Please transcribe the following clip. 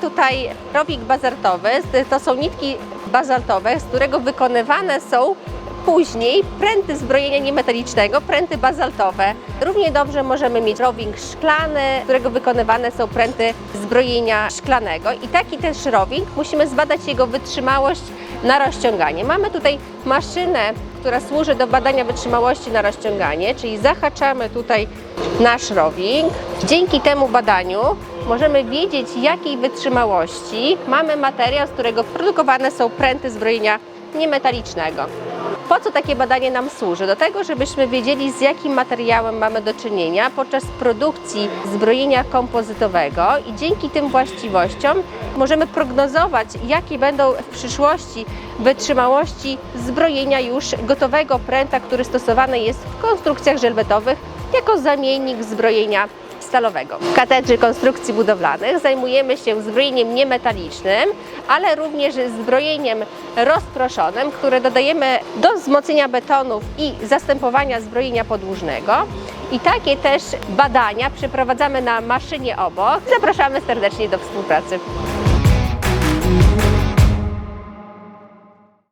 tutaj rowik bazaltowy. To są nitki bazaltowe, z którego wykonywane są później pręty zbrojenia niemetalicznego, pręty bazaltowe. Równie dobrze możemy mieć rowing szklany, z którego wykonywane są pręty zbrojenia szklanego. I taki też rowing musimy zbadać jego wytrzymałość na rozciąganie. Mamy tutaj maszynę, która służy do badania wytrzymałości na rozciąganie, czyli zahaczamy tutaj nasz rowing. Dzięki temu badaniu możemy wiedzieć, jakiej wytrzymałości mamy materiał, z którego produkowane są pręty zbrojenia niemetalicznego. Po co takie badanie nam służy? Do tego, żebyśmy wiedzieli, z jakim materiałem mamy do czynienia podczas produkcji zbrojenia kompozytowego i dzięki tym właściwościom możemy prognozować, jakie będą w przyszłości wytrzymałości zbrojenia już gotowego pręta, który stosowany jest w konstrukcjach żelbetowych jako zamiennik zbrojenia stalowego. W katedrze konstrukcji budowlanych zajmujemy się zbrojeniem niemetalicznym, ale również zbrojeniem rozproszonym, które dodajemy do wzmocnienia betonów i zastępowania zbrojenia podłużnego. I takie też badania przeprowadzamy na maszynie obok. Zapraszamy serdecznie do współpracy.